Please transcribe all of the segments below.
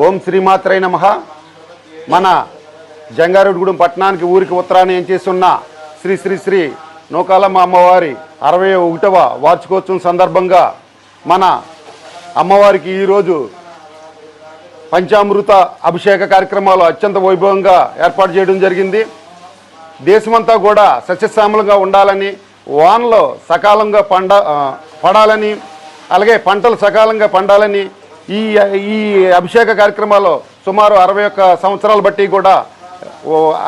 ఓం శ్రీమాత్రై నమ. మన జంగారెడ్డిగూడెం పట్టణానికి ఊరికి ఉత్తరాన్ని ఏం చేస్తున్న శ్రీ శ్రీ శ్రీ నూకాలమ్మ అమ్మవారి అరవై ఒకటవ వార్షికోత్సవం సందర్భంగా మన అమ్మవారికి ఈరోజు పంచామృత అభిషేక కార్యక్రమాలు అత్యంత వైభవంగా ఏర్పాటు చేయడం జరిగింది. దేశమంతా కూడా సస్యశ్యామలంగా ఉండాలని వానలో సకాలంగా పండ పడాలని అలాగే పంటలు సకాలంగా పండాలని ఈ ఈ అభిషేక కార్యక్రమాలు సుమారు అరవై ఒక్క సంవత్సరాలు బట్టి కూడా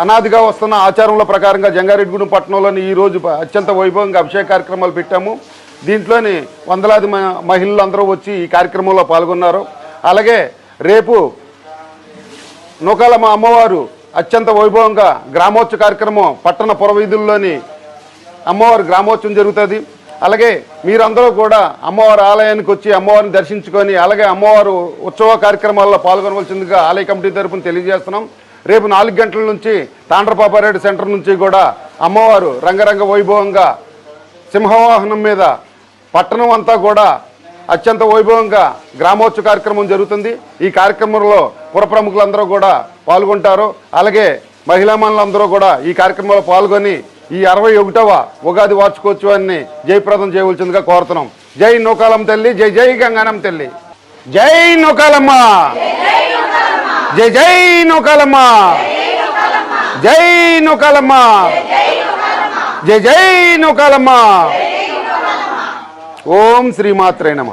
అనాదిగా వస్తున్న ఆచారంలో ప్రకారంగా జంగారెడ్డిగూడెం పట్టణంలోని ఈ రోజు అత్యంత వైభవంగా అభిషేక కార్యక్రమాలు పెట్టాము. దీంట్లోని వందలాది మ- మహిళలు అందరూ వచ్చి ఈ కార్యక్రమంలో పాల్గొన్నారు. అలాగే రేపు నూకాలమ్మ అమ్మవారు అత్యంత వైభవంగా గ్రామోత్సవ కార్యక్రమం పట్టణ పురవీధుల్లోని అమ్మవారి గ్రామోత్సవం జరుగుతుంది. అలాగే మీరందరూ కూడా అమ్మవారి ఆలయానికి వచ్చి అమ్మవారిని దర్శించుకొని అలాగే అమ్మవారు ఉత్సవ కార్యక్రమాల్లో పాల్గొనవలసిందిగా ఆలయ కమిటీ తరఫున తెలియజేస్తున్నాం. రేపు నాలుగు గంటల నుంచి తాండ్రపాపారెడ్డి సెంటర్ నుంచి కూడా అమ్మవారు రంగరంగ వైభవంగా సింహవాహనం మీద పట్టణం అంతా కూడా అత్యంత వైభవంగా గ్రామోత్సవ కార్యక్రమం జరుగుతుంది. ఈ కార్యక్రమంలో పురప్రముఖులందరూ కూడా పాల్గొంటారు. అలాగే మహిళా మనులందరూ కూడా ఈ కార్యక్రమంలో పాల్గొని ఈ అరవై ఒకటవ ఉగాది వార్షికోత్సవాన్ని జయప్రదం చేయవలసిందిగా కోరుతున్నాం. జై నూకాలం తల్లి జై జై గంగానం తల్లి. జై నూకాలమ్మ. జై జై నూకాలమ్మ. జై నూకాలమ్మ. జై జై నూకాలమ్మ. ఓం శ్రీమాత్రే నమ.